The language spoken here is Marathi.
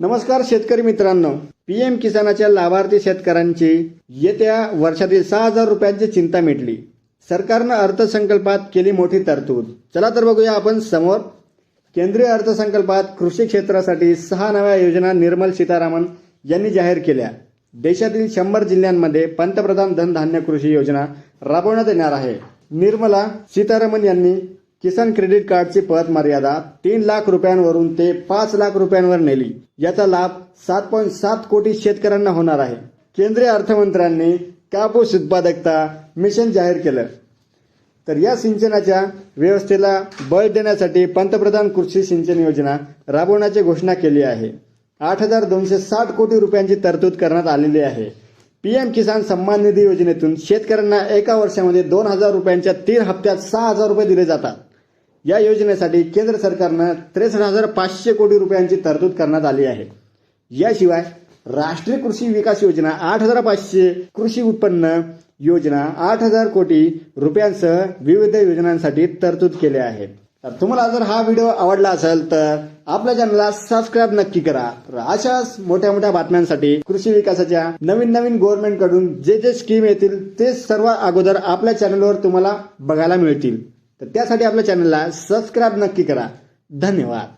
नमस्कार शेतकरी मित्रांनो. पीएम किसानाच्या लाभार्थी शेतकऱ्यांची येत्या वर्षातील सहा हजार रुपयांची चिंता मिटली. सरकारनं अर्थसंकल्पात केली मोठी तरतूद. चला तर बघूया आपण समोर. केंद्रीय अर्थसंकल्पात कृषी क्षेत्रासाठी सहा नव्या योजना निर्मल सीतारामन यांनी जाहीर केल्या. देशातील शंभर जिल्ह्यांमध्ये पंतप्रधान धनधान्य कृषी योजना राबवण्यात येणार आहे. निर्मला सीतारामन यांनी किसान क्रेडिट कार्डची पत मर्यादा तीन लाख रुपयांवरून ते पाच लाख रुपयांवर नेली. याचा लाभ सात पॉईंट सात कोटी शेतकऱ्यांना होणार आहे. केंद्रीय अर्थमंत्र्यांनी कापूस उत्पादकता मिशन जाहीर केलं. तर या सिंचनाच्या व्यवस्थेला बळ देण्यासाठी पंतप्रधान कृषी सिंचन योजना राबवण्याची घोषणा केली आहे. आठ हजार दोनशे साठ कोटी रुपयांची तरतूद करण्यात आलेली आहे. पीएम किसान सन्मान निधी योजनेतून शेतकऱ्यांना एका वर्षामध्ये दोन हजार रुपयांच्या तीन हप्त्यात सहा हजार रुपये दिले जातात. या योजनेसाठी केंद्र सरकारनं त्रेसष्ट हजार पाचशे कोटी रुपयांची तरतूद करण्यात आली आहे. याशिवाय राष्ट्रीय कृषी विकास योजना आठ हजार पाचशे कृषी उत्पन्न योजना आठ हजार कोटी रुपयांसह विविध योजनांसाठी तरतूद केले आहे. तर तुम्हाला जर हा व्हिडिओ आवडला असेल तर आपल्या चॅनलला सबस्क्राईब नक्की करा. अशाच मोठ्या मोठ्या बातम्यांसाठी कृषी विकासाच्या नवीन नवीन गव्हर्नमेंटकडून जे जे स्कीम येतील ते सर्व अगोदर आपल्या चॅनलवर तुम्हाला बघायला मिळतील. तर त्यासाठी आपल्या चॅनलला सबस्क्राईब नक्की करा. धन्यवाद.